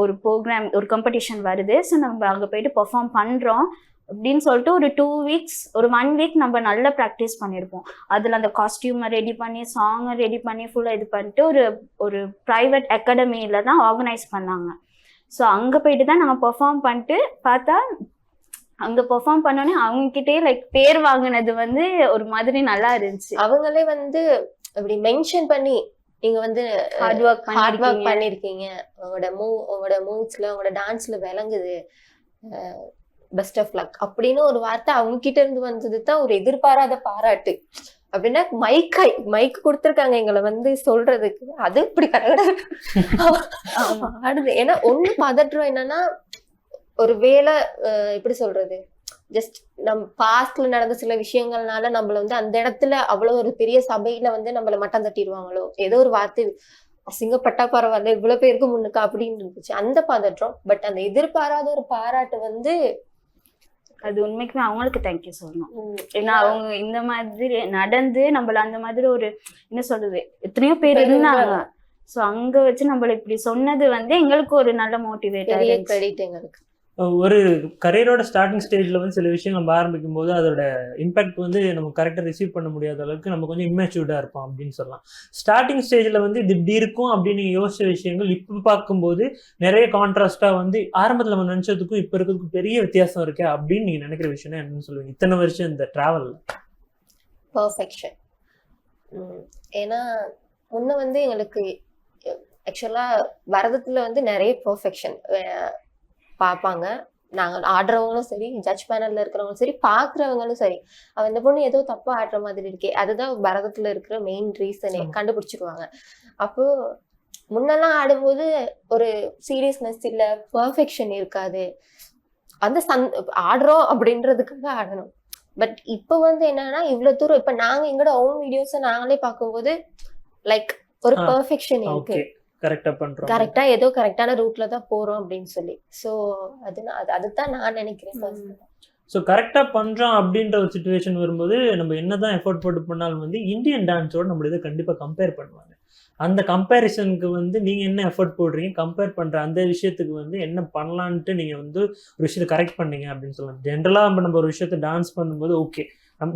ஒரு ப்ரோக்ராம் ஒரு காம்படிஷன் வருது. ஸோ நம்ம அங்கே போயிட்டு பெர்ஃபார்ம் பண்ணுறோம் அப்படின்னு சொல்லிட்டு ஒரு டூ வீக்ஸ் ஒரு ஒன் வீக் நம்ம நல்லா ப்ராக்டிஸ் பண்ணியிருப்போம். அதில் அந்த காஸ்டியூமை ரெடி பண்ணி சாங்கை ரெடி பண்ணி ஃபுல்லாக இது பண்ணிட்டு ஒரு ஒரு ப்ரைவேட் அகாடமியில் தான் ஆர்கனைஸ் பண்ணாங்க. ஸோ அங்கே போயிட்டு தான் நம்ம பெர்ஃபார்ம் பண்ணிட்டு பார்த்தா அங்கே பெர்ஃபார்ம் பண்ணோன்னே அவங்கக்கிட்டே லைக் பேர் வாங்கினது வந்து ஒரு மாதிரி நல்லா இருந்துச்சு. அவங்களே வந்து அப்படி மென்ஷன் பண்ணி நீங்க வந்து ஹார்ட் ஒர்க் ஹார்ட் ஒர்க் பண்ணிருக்கீங்க. உங்களோட மூவ் உங்களோட மூவ்ஸ்ல உங்களோட டான்ஸ்ல விளங்குது. பெஸ்ட் ஆஃப் லக் அப்படின்னு ஒரு வார்த்தை அவங்க கிட்ட இருந்து வந்தது தான் ஒரு எதிர்பாராத பாராட்டு. அப்படின்னா மைக் மைக் கொடுத்துருக்காங்க எங்களை வந்து சொல்றதுக்கு. அது இப்படி கடகட. ஆடுது. ஏன்னா ஒண்ணு பதற்றம் என்னன்னா ஒரு வேலை அஹ், எப்படி சொல்றது? ஜஸ்ட் நம் பாஸ்ட்ல நடந்த சில விஷயங்கள்னால நம்மள வந்து அந்த இடத்துல அவ்வளவு ஒரு பெரிய சபையில வந்து நம்மள மட்டம் தட்டிடுவாங்களோ? ஏதோ ஒரு வார்த்தை அசிங்கப்பட்டா பரவாயில்ல இவ்வளவு பேருக்கு முன்னுக்கு அப்படின்னு இருந்துச்சு. அந்த பதற்றம். பட் அந்த எதிர்பாராத ஒரு பாராட்டு வந்து அது உண்மைக்குமே அவங்களுக்கு தேங்க்யூ சொல்லணும். ஏன்னா அவங்க இந்த மாதிரி நடந்து நம்மள அந்த மாதிரி ஒரு என்ன சொல்றது எத்தனையோ பேர் இருந்தாங்க. சோ அங்க வச்சு நம்மள இப்படி சொன்னது வந்து எங்களுக்கு ஒரு நல்ல இருந்துச்சு. கிரெடிட் எங்களுக்கு. ஒரு கரியரோட ஸ்டார்டிங் ஸ்டேஜில் வந்து சில விஷயங்கள் நம்ம ஆரம்பிக்கும் போது அதோட இம்பாக்ட் வந்து நம்ம கரெக்டாக ரிசீவ் பண்ண முடியாத அளவுக்கு நம்ம கொஞ்சம் இம்மேச்சூர்டாக இருப்போம் அப்படின்னு சொல்லலாம். ஸ்டார்டிங் ஸ்டேஜில் வந்து இது இப்படி இருக்கும் அப்படின்னு யோசிச்ச விஷயங்கள் இப்போ பார்க்கும்போது நிறைய கான்ட்ராஸ்டாக வந்து ஆரம்பத்தில் நம்ம நினச்சதுக்கும் இப்போ இருக்கிறதுக்கும் பெரிய வித்தியாசம் இருக்கே அப்படின்னு நீங்கள் நினைக்கிற விஷயம் என்னன்னு சொல்லுவீங்க? இத்தனை வருஷம் இந்த ட்ராவல் பர்ஃபெக்ஷன் ஏன்னா முன்ன வந்து எங்களுக்கு ஆக்சுவலாக வரதத்தில் வந்து நிறைய பர்ஃபெக்ஷன் பார்ப்பாங்க நாங்க ஆடுறவங்களும் சரி ஜட்ஜ் பேனல்ல இருக்கிறவங்களும் சரி பாக்குறவங்களும் சரி அவ இந்த பொண்ணு ஏதோ தப்பா ஆடுற மாதிரி இருக்கே அதுதான் பரதத்துல இருக்கிற மெயின் ரீசனே. கண்டுபிடிச்சிருவாங்க. அப்போ முன்னெல்லாம் ஆடும்போது ஒரு சீரியஸ்னஸ் இல்ல பர்ஃபெக்ஷன் இருக்காது. அந்த சந் ஆடுறோம் அப்படின்றதுக்காக ஆடணும். பட் இப்போ வந்து என்னன்னா இவ்வளவு தூரம் இப்ப நாங்க எங்களோட ஓன் வீடியோஸை நாங்களே பார்க்கும்போது லைக் ஒரு பர்ஃபெக்ஷன் இருக்கு. ஓகே கரெக்டாக பண்ணுறோம் கரெக்டா ஏதோ கரெக்டான ரூட்ல தான் போறோம் அப்படின்னு சொல்லி. சோ அது அதுதான் நான் நினைக்கிறேன். ஸோ கரெக்டாக பண்ணுறோம் அப்படின்ற ஒரு சுச்சுவேஷன் வரும்போது நம்ம என்னதான் எஃபோர்ட் போட்டு பண்ணாலும் வந்து இந்தியன் டான்ஸோட நம்ம இதை கண்டிப்பாக கம்பேர் பண்ணுவாங்க. அந்த கம்பேரிசனுக்கு வந்து நீங்கள் என்ன எஃபோர்ட் போடுறீங்க? கம்பேர் பண்ணுற அந்த விஷயத்துக்கு வந்து என்ன பண்ணலான்ட்டு நீங்கள் வந்து ஒரு விஷயத்தை கரெக்ட் பண்ணீங்க அப்படின்னு சொல்லலாம். ஜென்ரலாக நம்ம நம்ம ஒரு விஷயத்தை டான்ஸ் பண்ணும்போது ஓகே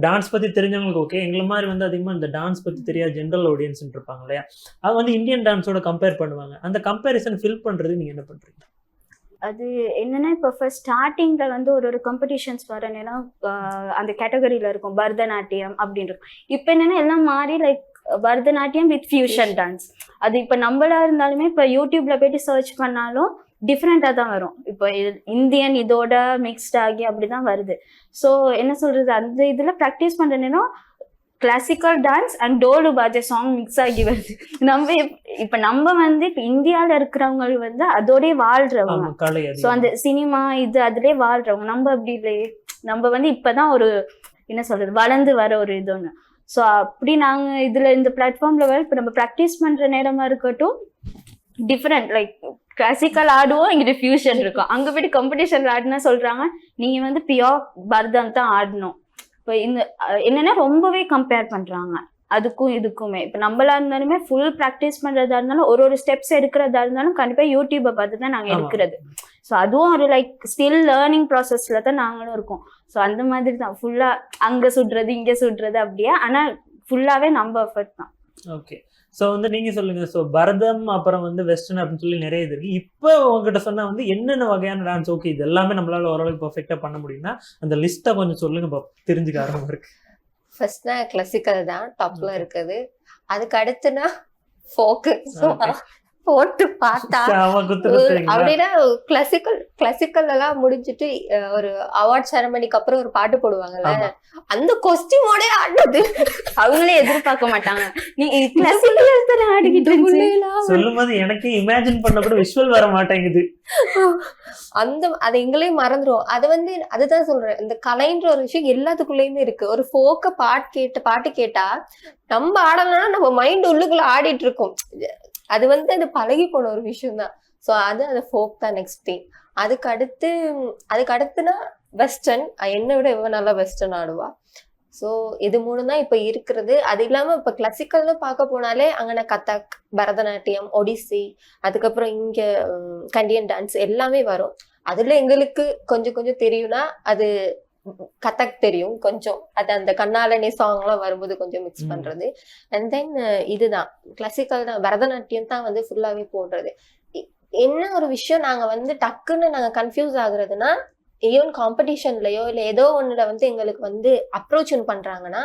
டான்ஸ் பற்றி தெரிஞ்சவங்களுக்கு ஓகே எங்களை மாதிரி வந்து அதிகமாக இந்த டான்ஸ் பற்றி தெரியாத ஜென்ரல் ஆடியன்ஸ் இருப்பாங்க இல்லையா? அது வந்து இந்தியன் டான்ஸோட கம்பேர் பண்ணுவாங்க. அந்த கம்பேரிசன் ஃபில் பண்ணுறது நீங்கள் என்ன பண்ணுறீங்க அது என்னன்னா இப்போ ஃபர்ஸ்ட் ஸ்டார்டிங்ல வந்து ஒரு ஒரு காம்படிஷன்ஸ் வர அந்த கேட்டகரியில இருக்கும். பரதநாட்டியம் அப்படின்னு இருக்கும். இப்போ என்னன்னா எல்லாம் மாறி like Bharatanatyam with fusion dance அது இப்போ நம்மளா இருந்தாலுமே இப்போ யூடியூப்ல போயிட்டு சர்ச் பண்ணாலும் டிஃப்ரெண்ட்டாக தான் வரும். இப்போ இது- இந்தியன் இதோட மிக்ஸ்ட் ஆகி அப்படிதான் வருது. ஸோ என்ன சொல்றது? அந்த இதில் ப்ராக்டிஸ் பண்ற நேரம் classical dance and Dhol Baje song mix ஆகி வருது. நம்ம இப்- இப்ப நம்ம வந்து இப்ப இந்தியால இருக்கிறவங்க வந்து அதோடய வாழ்றவங்க. ஸோ அந்த சினிமா இது அதுலயே வாழ்றவங்க. நம்ம அப்படி இல்லையே நம்ம வந்து இப்பதான் ஒரு என்ன சொல்றது? வளர்ந்து வர ஒரு இது ஒன்று ஸோ அப்படி நாங்க இதுல இந்த பிளாட்ஃபார்ம்ல வர இப்போ நம்ம ப்ராக்டிஸ் பண்ற நேரமா இருக்கட்டும் டிஃப்ரெண்ட் லைக் கிளாசிக்கல் ஆடுவோம் இங்கிட்ட ஃபியூஷன் இருக்கும். அங்க போயிட்டு காம்படிஷன்ல ஆடினா சொல்றாங்க. நீங்க வந்து பியோர் பரதம் தான் ஆடணும். இப்போ இந்த என்னன்னா ரொம்பவே கம்பேர் பண்றாங்க. அதுக்கும் இதுக்குமே. இப்போ நம்மளா இருந்தாலுமே ஃபுல் ப்ராக்டிஸ் பண்றதா இருந்தாலும் ஒரு ஒரு ஸ்டெப்ஸ் எடுக்கிறதா இருந்தாலும் கண்டிப்பா யூடியூப்பை பார்த்து தான் நாங்க ஆமா. எடுக்கிறது. ஸோ அதுவும் ஒரு லைக் ஸ்டில் லேர்னிங் ப்ராசஸ்ல தான் நாங்களும் இருக்கோம். ஸோ அந்த மாதிரி தான். ஃபுல்லா அங்க சுடுறது இங்க சுடுறது அப்படியே. ஆனா ஃபுல்லாவே நம்ம எஃபர்ட் தான். ஓகே ஸோ வந்து நீங்க சொல்லுங்க ஸோ பரதம் அப்புறம் வந்து வெஸ்டர்ன் அப்படின்னு சொல்லி நிறைய இது இருக்கு இப்போ உங்ககிட்ட சொன்னா வந்து என்னென்ன வகையான டான்ஸ் ஓகே இது எல்லாமே நம்மளால ஓரளவுக்கு பர்ஃபெக்டா பண்ண முடியும்னா அந்த லிஸ்ட்டை கொஞ்சம் சொல்லுங்க. தெரிஞ்சுக்க ஆரம்பம் இருக்கு ஃபர்ஸ்ட்னா கிளாசிக்கல் தான் டாப்ல. இருக்குது அதுக்கு அடுத்துனா ஃபோக்கு. போட்டு பார்த்தா அப்படின்னா கிளாசிக்கல் கிளாசிக்கல் எல்லாம் முடிஞ்சிட்டு ஒரு அவார்ட் செரமனிக்கு அப்புறம் ஒரு பாட்டு போடுவாங்கல்ல. அந்த கொஸ்டிமோட ஆடுறது. அவங்களே எதிர்பார்க்க மாட்டாங்க. நீ கிளாசிக்கல் தானே ஆடிக்கிட்டு இருந்துச்சு. சொல்லும் போது எனக்கு இமேஜின் பண்ண கூட விஷுவல் வர மாட்டேங்குது. அந்த அதை எங்களே மறந்துரும். அது வந்து அதுதான் சொல்றேன். இந்த கலைன்ற ஒரு விஷயம் எல்லாத்துக்குள்ளேயுமே இருக்கு. ஒரு ஃபோக்க பாட்டு கேட்ட பாட்டு கேட்டா நம்ம ஆடலன்னா நம்ம மைண்ட் உள்ளுக்குள்ள ஆடிட்டு இருக்கோம். அது வந்து அது பழகி போன ஒரு விஷயம் தான் ஸோ அது அது ஃபோக் தான் நெக்ஸ்ட் டே அதுக்கு அடுத்து அதுக்கு அடுத்துனா வெஸ்டர்ன் என்னை விட இவன் நல்லா வெஸ்டர்ன் ஆடுவா. ஸோ இது மூணு தான் இப்போ இருக்கிறது. அது இல்லாமல் இப்போ கிளாசிக்கல்னு பார்க்க போனாலே அங்கே கதக் பரதநாட்டியம் ஒடிசி அதுக்கப்புறம் இங்கே கண்டியன் டான்ஸ் எல்லாமே வரும். அதில் எங்களுக்கு கொஞ்சம் கொஞ்சம் தெரியும்னா அது கதக் தெரியும். கொஞ்சம் அது அந்த கண்ணாலனி சாங்லாம் வரும்போது கொஞ்சம் மிக்ஸ். பண்றது. அண்ட் தென் இதுதான். கிளாசிக்கல் தான். பரதநாட்டியம் தான் வந்து ஃபுல்லாவே போடுறது. என்ன ஒரு விஷயம் நாங்க வந்து டக்குன்னு நாங்க கன்ஃபியூஸ் ஆகுறதுன்னா ஈவன் காம்படிஷன்லயோ இல்ல ஏதோ ஒண்ணுல வந்து எங்களுக்கு வந்து அப்ரோச் பண்றாங்கன்னா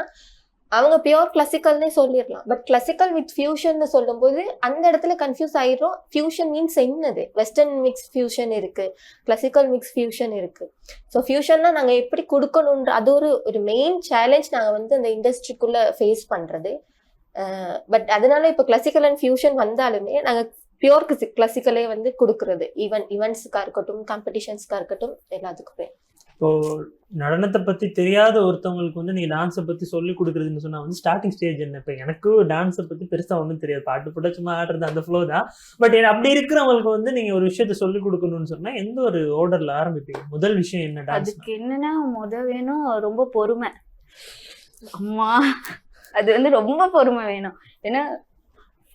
அவங்க பியோர் கிளாசிக்கல்னே சொல்லிடலாம். பட் கிளாசிக்கல் வித் ஃபியூஷன் சொல்லும்போது அந்த இடத்துல கன்ஃபியூஸ் ஆயிரும் ஃபியூஷன் மீன்ஸ் என்னது? வெஸ்டர்ன் மிக்ஸ் ஃபியூஷன் இருக்கு. கிளாசிக்கல் மிக்ஸ் ஃபியூஷன் இருக்கு. ஸோ ஃபியூஷன்னா நாங்கள் எப்படி கொடுக்கணுன்ற அது ஒரு ஒரு மெயின் சேலஞ்ச் நாங்கள் வந்து அந்த இண்டஸ்ட்ரிக்குள்ள ஃபேஸ் பண்ணுறது பட் அதனால இப்போ கிளாசிக்கல் அண்ட் ஃபியூஷன் வந்தாலுமே நாங்கள் பியோர் கிளாசிக்கலே வந்து கொடுக்கறது. ஈவன் ஈவெண்ட்ஸுக்காக இருக்கட்டும் காம்படிஷன்ஸ்க்காக இருக்கட்டும் எல்லாத்துக்குமே. இப்போ நடனத்தை பத்தி தெரியாத ஒருத்தவங்களுக்கு வந்து நீங்க டான்ஸை பத்தி சொல்லி கொடுக்குறதுன்னு சொன்னா வந்து ஸ்டார்டிங் ஸ்டேஜ் என்ன? இப்போ எனக்கு டான்ஸை பத்தி பெருசா ஒன்றும் தெரியாது. பாட்டு போட்டு சும்மா ஆடுறது அந்த ஃப்ளோ தான். பட் அப்படி இருக்கிறவங்களுக்கு வந்து நீங்க ஒரு விஷயத்த சொல்லி கொடுக்கணும்னு சொன்னா எந்த ஒரு ஆர்டர்ல ஆரம்பிப்பீங்க? முதல் விஷயம் என்ன டான்ஸ் அதுக்கு என்னன்னா முத வேணும் ரொம்ப பொறுமை. அம்மா அது வந்து ரொம்ப பொறுமை வேணும். ஏன்னா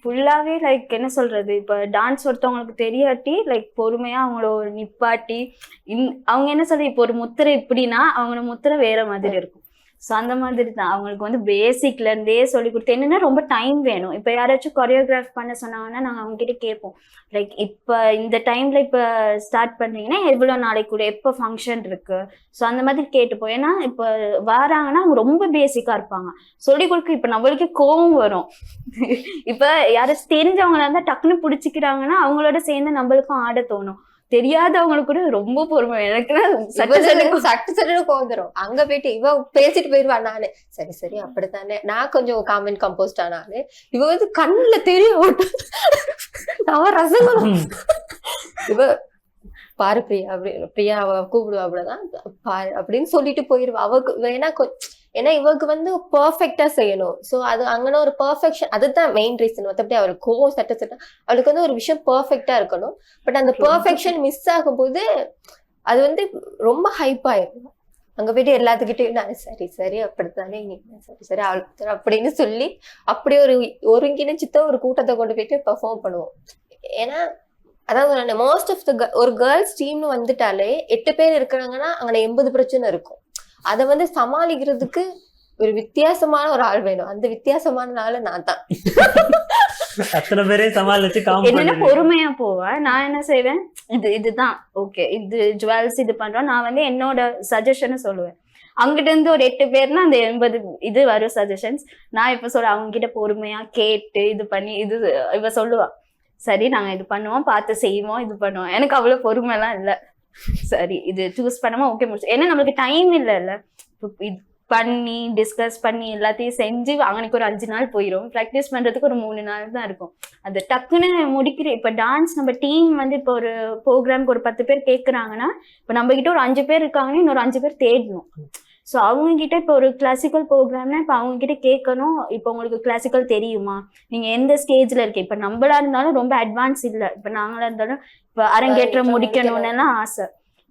ஃபுல்லாவே லைக் என்ன சொல்றது? இப்ப டான்ஸ் ஒருத்தவங்களுக்கு தெரியாட்டி லைக் பொறுமையா அவங்கள ஒரு நிப்பாட்டி இந்- அவங்க என்ன சொல்றது இப்போ ஒரு முத்திரை இப்படின்னா அவங்களோட முத்திரை வேற மாதிரி இருக்கும். ஸோ அந்த மாதிரி தான் அவங்களுக்கு வந்து பேசிக்ல இருந்தே சொல்லி கொடுத்து என்னன்னா ரொம்ப டைம் வேணும். இப்போ யாராச்சும் கொரியோகிராஃப் பண்ண சொன்னாங்கன்னா நாங்கள் அவங்க கிட்ட கேட்போம். லைக் இப்போ இந்த டைம்ல இப்போ ஸ்டார்ட் பண்றீங்கன்னா எவ்வளோ நாளைக்கு கூட எப்போ ஃபங்க்ஷன் இருக்கு? ஸோ அந்த மாதிரி கேட்டுப்போம். ஏன்னா இப்போ வராங்கன்னா அவங்க ரொம்ப பேசிக்கா இருப்பாங்க. சொல்லி கொடுக்க இப்போ நம்மளுக்கே கோவம் வரும். இப்போ யாராச்சும் தெரிஞ்சவங்களா இருந்தால் டக்குன்னு பிடிச்சிக்கிறாங்கன்னா அவங்களோட சேர்ந்து நம்மளுக்கும் ஆட தோணும். தெரியாதவங்களுக்கு கூட ரொம்ப பொறுமை. எனக்கு சட்ட சட்டு சட்டு கோந்துரும் அங்க போயிட்டு இவ பேசிட்டு போயிருவா நானு. சரி சரி அப்படித்தானே. நான் கொஞ்சம் காமெண்ட் கம்போஸ்டா நானு. இவ வந்து கண்ணுல தெரியும் நான் ரசங்களும் இவ பாரு பிரியா அப்படி பிரியா அவ கூப்பிடுவா அப்படிதான் பாரு அப்படின்னு சொல்லிட்டு போயிருவா. அவக்கு வேணா கொ- ஏன்னா இவக்கு வந்து பெர்ஃபெக்டா செய்யணும். சோ அது அங்கன ஒரு பெர்ஃபெக்ஷன் அதுதான் மெயின் ரீசன் மத்தபடி அவளுக்கு கோவம் சட்ட சட்ட அவளுக்கு வந்து ஒரு விஷயம் பெர்ஃபெக்டா இருக்கணும். பட் அந்த பெர்ஃபெக்ஷன் மிஸ் ஆகும்போது அது வந்து ரொம்ப ஹைப் ஆயிடும் அங்க போயிட்டு எல்லாத்துக்கிட்டையும் நான் சரி சரி அப்படித்தானே சரி சரி அவள் அப்படின்னு சொல்லி அப்படி ஒரு ஒருங்கிணைச்சித்த ஒரு கூட்டத்தை கொண்டு போயிட்டு பெர்ஃபார்ம் பண்ணுவோம். ஏன்னா அதாவது மோஸ்ட் ஆஃப் த ஒரு கேர்ள்ஸ் டீம்னு வந்துட்டாலே எட்டு பேர் இருக்கிறாங்கன்னா அங்கே எண்பது பிரச்சனை இருக்கும். அதை வந்து சமாளிக்கிறதுக்கு ஒரு வித்தியாசமான ஒரு ஆள் வேணும். அந்த வித்தியாசமான ஆளு நான் தான். அத்தனை பேரையும் சமாளிச்சு என்னன்னா பொறுமையா போவேன் நான் என்ன செய்வேன்? இது இதுதான். ஓகே இது ஜுவல்ஸ் இது பண்றோம். நான் வந்து என்னோட சஜஷனை சொல்லுவேன். அங்கிட்ட இருந்து ஒரு எட்டு பேர்னா அந்த எண்பது இது வரும் சஜஷன்ஸ் நான் இப்ப சொல்ல அவங்க கிட்ட பொறுமையா கேட்டு இது பண்ணி இது இவ சொல்லுவா. சரி நாங்க இது பண்ணுவோம் பார்த்து செய்வோம் இது பண்ணுவோம். எனக்கு அவ்வளவு பொறுமை எல்லாம் இல்ல. சரி இது சூஸ் பண்ணாம ஓகே முடிச்சு. ஏன்னா நம்மளுக்கு டைம் இல்லைல்ல. இப்போ இது பண்ணி டிஸ்கஸ் பண்ணி எல்லாத்தையும் செஞ்சு அங்கனைக்கு ஒரு அஞ்சு நாள் போயிடும் ப்ராக்டிஸ் பண்ணுறதுக்கு ஒரு மூணு நாள் தான் இருக்கும். அது டக்குன்னு முடிக்கிற இப்போ டான்ஸ் நம்ம டீம் வந்து இப்போ ஒரு ப்ரோக்ராம்க்கு ஒரு பத்து பேர் கேட்குறாங்கன்னா இப்போ நம்மக்கிட்ட ஒரு அஞ்சு பேர் இருக்காங்கன்னா இன்னொரு அஞ்சு பேர் தேடணும். ஸோ அவங்க கிட்ட இப்போ ஒரு கிளாசிக்கல் ப்ரோக்ராம்னா இப்போ அவங்க கிட்ட கேட்கணும் இப்போ உங்களுக்கு கிளாசிக்கல் தெரியுமா? நீங்க எந்த ஸ்டேஜ்ல இருக்கீங்க இப்போ நம்மளா இருந்தாலும் ரொம்ப அட்வான்ஸ் இல்லை. இப்போ நாங்களா இருந்தாலும் இப்போ அரங்கேற்றம் முடிக்கணும்னு ஆசை.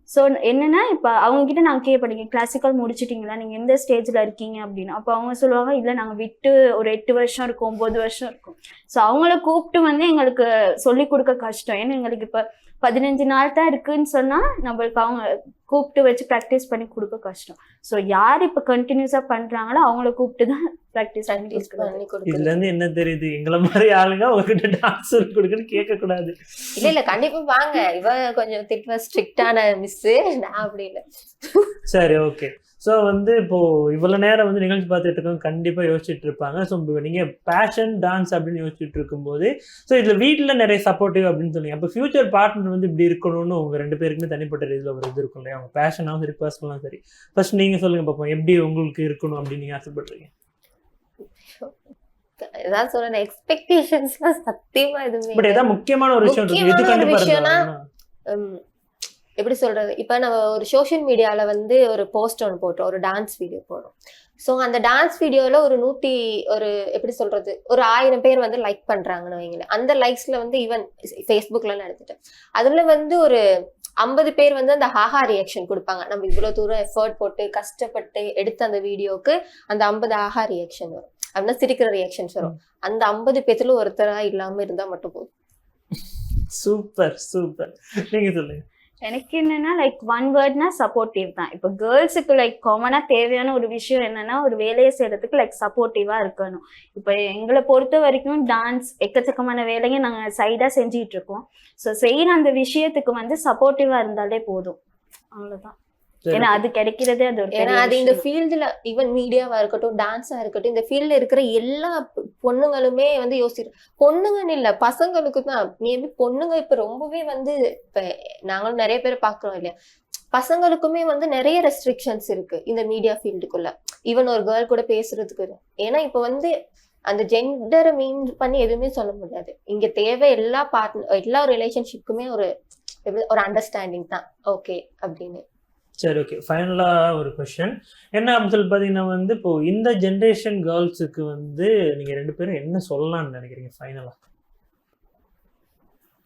ஸோ என்னன்னா இப்போ அவங்க கிட்ட நாங்கள் கேட்பீங்க கிளாசிக்கல் முடிச்சிட்டீங்களா? நீங்க எந்த ஸ்டேஜ்ல இருக்கீங்க அப்படின்னு. அப்போ அவங்க சொல்லுவாங்க இல்லை நாங்க விட்டு ஒரு எட்டு வருஷம் இருக்கும் ஒன்பது வருஷம் இருக்கும். ஸோ அவங்கள கூப்பிட்டு வந்து எங்களுக்கு சொல்லி கொடுக்க கஷ்டம். ஏன்னா எங்களுக்கு இப்போ பதினஞ்சு நாள் தான் இருக்குன்னு சொன்னா நம்மளுக்கு அவங்க கூப்பிட்டு வச்சு ப்ராக்டிஸ் பண்ணி கொடுக்க கஷ்டம். ஸோ யார் இப்போ கண்டினியூஸா பண்றாங்களோ அவங்கள கூப்பிட்டு தான் ப்ராக்டிஸ் பண்ணி கொடுக்கணும் இருந்து என்ன தெரியுது? எங்களை மாதிரி ஆளுங்க உங்ககிட்ட டான்ஸ் கொடுக்குன்னு கேட்க கூடாது இல்ல இல்ல கண்டிப்பா வாங்க. இவ கொஞ்சம் திட்வ ஸ்ட்ரிக்டான மிஸ் நான் அப்படி இல்ல. சரி ஓகே ஸோ வந்து இப்போ இவ்வளவு நேரம் வந்து நிகழ்ச்சி பார்த்துட்டு இருக்கவங்க கண்டிப்பா யோசிச்சுட்டு இருப்பாங்க. ஸோ நீங்க பேஷன் டான்ஸ் அப்படின்னு யோசிச்சுட்டு இருக்கும்போது ஸோ இதுல வீட்ல நிறைய சப்போர்ட்டிவ் அப்படின்னு சொன்னீங்க அப்போ ஃபியூச்சர் பார்ட்னர் வந்து இப்படி இருக்கணும்னு உங்க ரெண்டு பேருக்குமே தனிப்பட்ட இதுல ஒரு இது இருக்கும் இல்லையா? அவங்க பேஷனாகவும் சரி பர்சனலாகவும் சரி. ஃபர்ஸ்ட் நீங்க சொல்லுங்க பார்ப்போம் எப்படி உங்களுக்கு இருக்கணும் அப்படின்னு நீங்க ஆசைப்படுறீங்க? ஏதாவது சொல்றேன் எக்ஸ்பெக்டேஷன்ஸ்லாம் சத்தியமா எதுவுமே பட் ஏதாவது முக்கியமான ஒரு விஷயம் முக்கியமான ஒரு விஷயம்னா, எப்படி சொல்றது? இப்போ நம்ம ஒரு சோஷியல் மீடியாவில் வந்து ஒரு போஸ்ட் ஒன்று போட்டோம் ஒரு டான்ஸ் வீடியோ போடுறோம். ஸோ அந்த டான்ஸ் வீடியோவில் ஒரு நூற்றி ஒரு எப்படி சொல்றது? ஒரு ஆயிரம் பேர் வந்து லைக் பண்றாங்கன்னு வைங்களேன். அந்த லைக்ஸில் வந்து ஈவன் ஃபேஸ்புக்லன்னு எடுத்துட்டேன். அதுல வந்து ஒரு ஐம்பது பேர் வந்து அந்த ஹாஹா ரியாக்ஷன் கொடுப்பாங்க. நம்ம இவ்வளோ தூரம் எஃபர்ட் போட்டு கஷ்டப்பட்டு எடுத்த அந்த வீடியோக்கு அந்த ஐம்பது ஆஹா ரியாக்ஷன் வரும். அப்படின்னா சிரிக்கிற ரியாக்ஷன்ஸ் வரும். அந்த ஐம்பது பேத்துல ஒருத்தராக இல்லாமல் இருந்தால் மட்டும் போதும். Super super. நீங்க சொல்லுங்க. எனக்கு என்னன்னா லைக் ஒன் வேர்ட்னா சப்போர்ட்டிவ் தான். இப்போ கேர்ள்ஸுக்கு லைக் காமனாக தேவையான ஒரு விஷயம் என்னன்னா ஒரு வேலையை செய்யறதுக்கு லைக் சப்போர்ட்டிவாக இருக்கணும். இப்போ எங்களை பொறுத்த வரைக்கும் டான்ஸ் எக்கச்சக்கமான வேலையை நாங்கள் சைடாக செஞ்சிட்டு இருக்கோம். ஸோ செய்யற அந்த விஷயத்துக்கு வந்து சப்போர்ட்டிவாக இருந்தாலே போதும். அவ்வளோதான் ஏன்னா அது கிடைக்கிறதே அது ஏன்னா அது இந்த. ஃபீல்டுல ஈவன் மீடியாவா இருக்கட்டும் டான்ஸா இருக்கட்டும் இந்த ஃபீல்ட்ல இருக்கிற எல்லா பொண்ணுங்களுமே வந்து யோசிக்கிற பொண்ணுங்கன்னு இல்ல பசங்களுக்கு தான். மேபி பொண்ணுங்க இப்ப ரொம்பவே வந்து இப்ப நாங்களும் நிறைய பேர் பாக்குறோம் இல்லையா? பசங்களுக்குமே வந்து நிறைய ரெஸ்ட்ரிக்ஷன்ஸ் இருக்கு இந்த மீடியா ஃபீல்டுக்குள்ள ஈவன் ஒரு கேர்ள் கூட பேசுறதுக்கு. ஏன்னா இப்ப வந்து அந்த ஜெண்டரை மீன் பண்ணி எதுவுமே சொல்ல முடியாது. இங்க தேவை எல்லா பார்ட்னர் எல்லா ரிலேஷன்ஷிப்புக்குமே ஒரு ஒரு அண்டர்ஸ்டாண்டிங் தான். ஓகே அப்படின்னு. சரி ஓகே ஃபைனலாக ஒரு கொஷின் என்ன அப்படின்னு சொல்லி பார்த்தீங்கன்னா வந்து இப்போ இந்த ஜென்ரேஷன் கேர்ள்ஸுக்கு வந்து நீங்கள் ரெண்டு பேரும் என்ன சொல்லலாம்னு நினைக்கிறீங்க ஃபைனலாக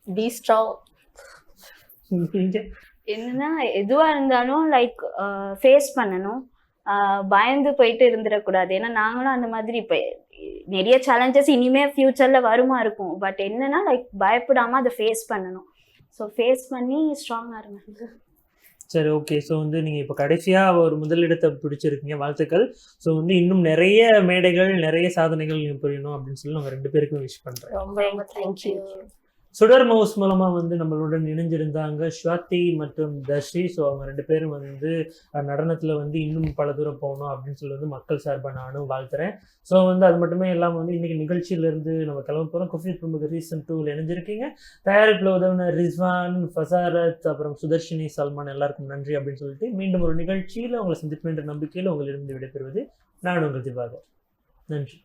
பி ஸ்ட்ராங் என்னன்னா எதுவா இருந்தாலும் லைக் ஃபேஸ் பண்ணணும். பயந்து போயிட்டு இருந்துடக்கூடாது. ஏன்னா நாங்களும் அந்த மாதிரி இப்போ நிறைய சேலஞ்சஸ் இனிமே ஃபியூச்சர்ல வருமா இருக்கும். பட் என்னன்னா லைக் பயப்படாம அதை ஃபேஸ் பண்ணணும். ஸோ ஃபேஸ் பண்ணி ஸ்ட்ராங்கா இருங்க. சரி ஓகே ஸோ வந்து நீங்கள் இப்போ கடைசியாக ஒரு முதலிடத்தை பிடிச்சிருக்கீங்க வாழ்த்துக்கள். ஸோ வந்து இன்னும் நிறைய மேடைகள் நிறைய சாதனைகள் நீங்கள் புரியணும் அப்படின்னு சொல்லி நம்ம ரெண்டு பேருக்கும் விஷ் பண்ணுறேன் ரொம்ப ரொம்ப தேங்க்யூ. சுடர் மவுஸ் மூலமாக வந்து நம்மளுடன் இணைஞ்சிருந்தாங்க. ஸ்வாதி மற்றும் தர்ஷி. ஸோ அவங்க ரெண்டு பேரும் வந்து நடனத்தில் வந்து இன்னும் பல தூரம் போகணும் அப்படின்னு சொல்லி வந்து மக்கள் சார்பாக நானும் வாழ்த்துறேன். ஸோ வந்து அது மட்டுமே இல்லாமல் வந்து இன்னைக்கு நிகழ்ச்சியிலேருந்து நம்ம கிளம்ப போகிறோம் குஃபி பிரமுக ரீசன் டூவில் இணைஞ்சிருக்கீங்க. தயாரிப்பில் உதவின ரிஸ்வான் ஃபசாரத் அப்புறம் சுதர்ஷினி சல்மான் எல்லாருக்கும் நன்றி அப்படின்னு சொல்லிட்டு மீண்டும் ஒரு நிகழ்ச்சியில் உங்களை சந்திப்பேன் என்ற நம்பிக்கையில் உங்களிடம் விடைபெறுவது நான் உங்கள் திவாகர். நன்றி.